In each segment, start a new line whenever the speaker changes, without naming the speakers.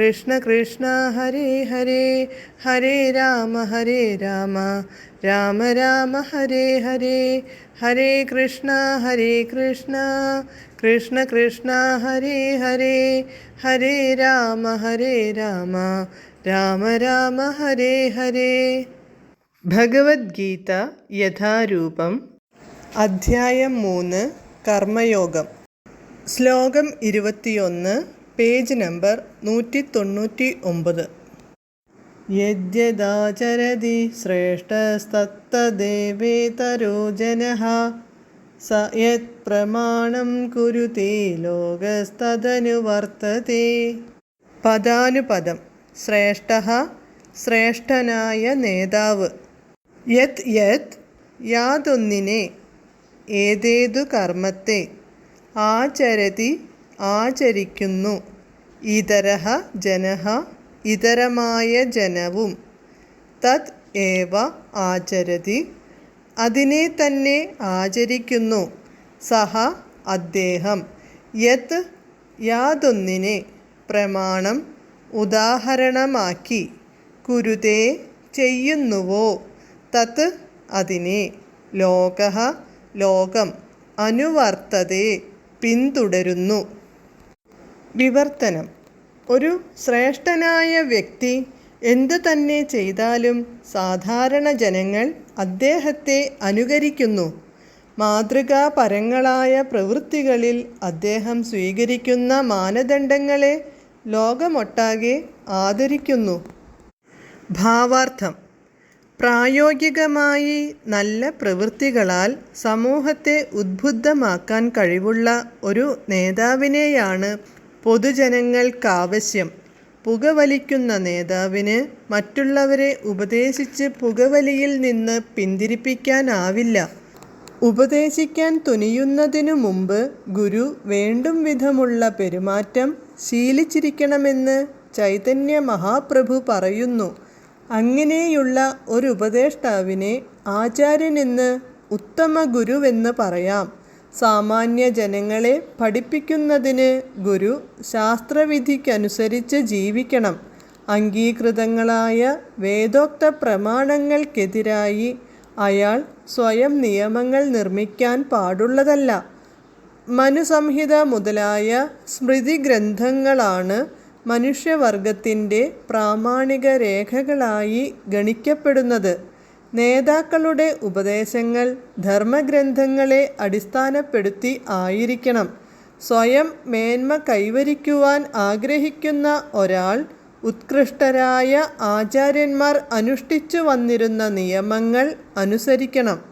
കൃഷ്ണ കൃഷ്ണ ഹരേ ഹരേ ഹരേ രാമ ഹരേ രാമ രാമ രാമ ഹരേ ഹരേ ഹരേ കൃഷ്ണ ഹരേ കൃഷ്ണ കൃഷ്ണ കൃഷ്ണ ഹരേ ഹരേ ഹരേ രാമ ഹരേ രാമ രാമ രാമ ഹരേ ഹരേ. ഭഗവത്ഗീത യഥാരൂപം. അധ്യായം മൂന്ന് കർമ്മയോഗം. ശ്ലോകം ഇരുപത്തിയൊന്ന് പേജ് നമ്പർ നൂറ്റി തൊണ്ണൂറ്റി ഒമ്പത് യദ്യദാചരതി ശ്രേഷ്ഠസ്തത്തദേവേതരോ ജനഃ സ യത് പ്രമാണം കുരുതേ ലോകസ്തദനുവർത്തത്തെ പദാനുപദം ശ്രേഷ്ഠ ശ്രേഷ്ഠനായ നേതാവ്. യത് യത് യാതൊന്നിനെ ഏതേതു കർമ്മത്തെ ആചരതി ആചരിക്കുന്നു. ഇതരഹ ജന ഇതരമായ ജനവും. തത് ഏവ ആചരതി. അതിനെ തന്നെ ആചരിക്കുന്നു. സഹ അദ്ദേഹം. യത് യാതൊന്നിനെ പ്രമാണം ഉദാഹരണമാക്കി കുരുതേ ചെയ്യുന്നുവോ. തത് അതിനെ ലോക ലോകം അനുവർത്തതെ പിന്തുടരുന്നു. വിവർത്തനം. ഒരു ശ്രേഷ്ഠനായ വ്യക്തി എന്തു തന്നെ ചെയ്താലും സാധാരണ ജനങ്ങൾ അദ്ദേഹത്തെ അനുകരിക്കുന്നു. മാതൃകാപരങ്ങളായ പ്രവൃത്തികളിൽ അദ്ദേഹം സ്വീകരിക്കുന്ന മാനദണ്ഡങ്ങളെ ലോകമൊട്ടാകെ ആദരിക്കുന്നു. ഭാവാർത്ഥം. പ്രായോഗികമായി നല്ല പ്രവൃത്തികളാൽ സമൂഹത്തെ ഉദ്ബുദ്ധമാക്കാൻ കഴിവുള്ള ഒരു നേതാവിനെയാണ് പൊതുജനങ്ങൾക്കാവശ്യം പുകവലിക്കുന്ന നേതാവിന് മറ്റുള്ളവരെ ഉപദേശിച്ച് പുകവലിയിൽ നിന്ന് പിന്തിരിപ്പിക്കാനാവില്ല. ഉപദേശിക്കാൻ തുനിയുന്നതിനു മുമ്പ് ഗുരു വേണ്ടും വിധമുള്ള പെരുമാറ്റം ശീലിച്ചിരിക്കണമെന്ന് ചൈതന്യ മഹാപ്രഭു പറയുന്നു. അങ്ങനെയുള്ള ഒരു ഉപദേഷ്ടാവിനെ ആചാര്യനെന്ന് ഉത്തമ ഗുരുവെന്ന് പറയാം. സാമാന്യ ജനങ്ങളെ പഠിപ്പിക്കുന്നതിന് ഗുരു ശാസ്ത്രവിധിക്കനുസരിച്ച് ജീവിക്കണം. അംഗീകൃതങ്ങളായ വേദോക്ത പ്രമാണങ്ങൾക്കെതിരായി അയാൾ സ്വയം നിയമങ്ങൾ നിർമ്മിക്കാൻ പാടുള്ളതല്ല. മനുസംഹിത മുതലായ സ്മൃതി ഗ്രന്ഥങ്ങളാണ് മനുഷ്യവർഗത്തിന്റെ പ്രാമാണിക രേഖകളായി ഗണിക്കപ്പെടുന്നത്. നേതാക്കളുടെ ഉപദേശങ്ങൾ ധർമ്മഗ്രന്ഥങ്ങളെ അടിസ്ഥാനപ്പെടുത്തി ആയിരിക്കണം. സ്വയം മേന്മ കൈവരിക്കുവാൻ ആഗ്രഹിക്കുന്ന ഒരാൾ ഉത്കൃഷ്ടരായ ആചാര്യന്മാർ അനുഷ്ഠിച്ചു വന്നിരുന്ന നിയമങ്ങൾ അനുസരിക്കണം.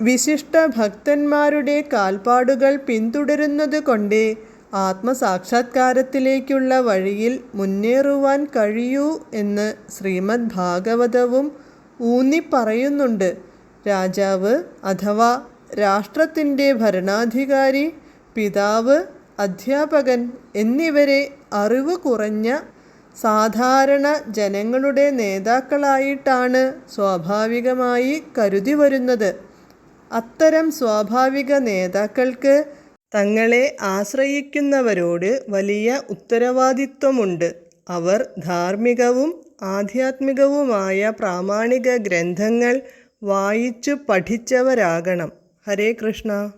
വിശിഷ്ട ഭക്തന്മാരുടെ കാൽപ്പാടുകൾ പിന്തുടരുന്നത് കൊണ്ട് ആത്മസാക്ഷാത്കാരത്തിലേക്കുള്ള വഴിയിൽ മുന്നേറുവാൻ കഴിയൂ എന്ന് ശ്രീമദ് ഭാഗവതവും ഊന്നി പറയുന്നുണ്ട് രാജാവ് അഥവാ രാഷ്ട്രത്തിന്റെ ഭരണാധികാരി പിതാവ് അധ്യാപകൻ എന്നിവരെ അറിവ് കുറഞ്ഞ സാധാരണ ജനങ്ങളുടെ നേതാക്കളായിട്ടാണ് സ്വാഭാവികമായി കരുതി വരുന്നത്. അത്തരം സ്വാഭാവിക നേതാക്കൾക്ക് തങ്ങളെ ആശ്രയിക്കുന്നവരോട് വലിയ ഉത്തരവാദിത്വമുണ്ട്. അവർ ധാർമ്മികവും ആധ്യാത്മികവുമായ പ്രാമാണിക ഗ്രന്ഥങ്ങൾ വായിച്ചു പഠിച്ചവരാകണം. ഹരേ കൃഷ്ണ.